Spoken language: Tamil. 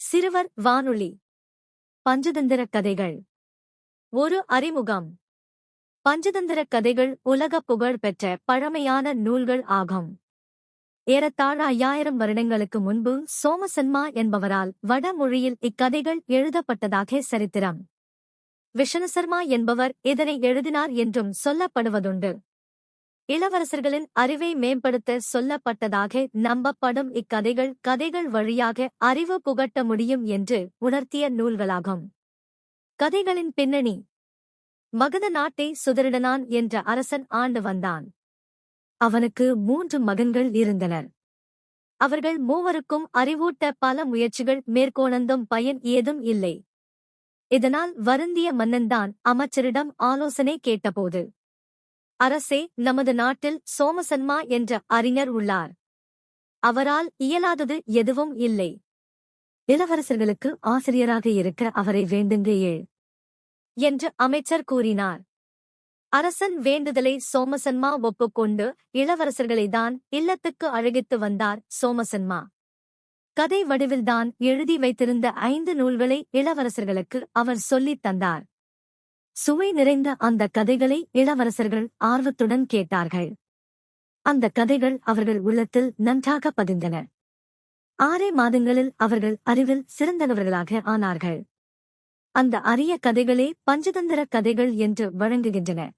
சிறுவர் வானொலி. பஞ்சதந்திர கதைகள். ஒரு அறிமுகம். பஞ்சதந்திர கதைகள் உலக புகழ் பெற்ற பழமையான நூல்கள் ஆகும். ஏறத்தாழ ஐயாயிரம் வருடங்களுக்கு முன்பு சோமசன்மா என்பவரால் வடமொழியில் இக்கதைகள் எழுதப்பட்டதாக சரித்திரம். விஷ்ணுசர்மா என்பவர் இதனை எழுதினார் என்றும் சொல்லப்படுவதுண்டு. இளவரசர்களின் அறிவை மேம்படுத்த சொல்லப்பட்டதாக நம்பப்படும் இக்கதைகள் கதைகள் வழியாக அறிவு புகட்ட முடியும் என்று உணர்த்திய நூல்களாகும். கதைகளின் பின்னணி மகத நாட்டை சுதரிடனான் என்ற அரசன் ஆண்டு வந்தான். அவனுக்கு மூன்று மகன்கள் இருந்தனர். அவர்கள் மூவருக்கும் அறிவூட்ட பல முயற்சிகள் மேற்கொணர்ந்தும் பயன் ஏதும் இல்லை. இதனால் வருந்திய மன்னன்தான் அமைச்சரிடம் ஆலோசனை கேட்டபோது அரசே நமது நாட்டில் சோமசன்மா என்ற அறிஞர் உள்ளார். அவரால் இயலாதது எதுவும் இல்லை. இளவரசர்களுக்கு ஆசிரியராக இருக்க அவரை வேண்டுங்கள் என்று அமைச்சர் கூறினார். அரசன் வேண்டுதலை சோமசன்மா ஒப்புக்கொண்டு இளவரசர்களைதான் இல்லத்துக்கு அழகித்து வந்தார் சோமசன்மா. கதை வடிவில்தான் எழுதி வைத்திருந்த ஐந்து நூல்களை இளவரசர்களுக்கு அவர் சொல்லித் தந்தார். சுவை நிறைந்த அந்த கதைகளை இளவரசர்கள் ஆர்வத்துடன் கேட்டார்கள். அந்த கதைகள் அவர்கள் உள்ளத்தில் நன்றாக பதிந்தன. ஆறே மாதங்களில் அவர்கள் அறிவில் சிறந்தவர்களாக ஆனார்கள். அந்த அரிய கதைகளே பஞ்சதந்திர கதைகள் என்று வழங்குகின்றன.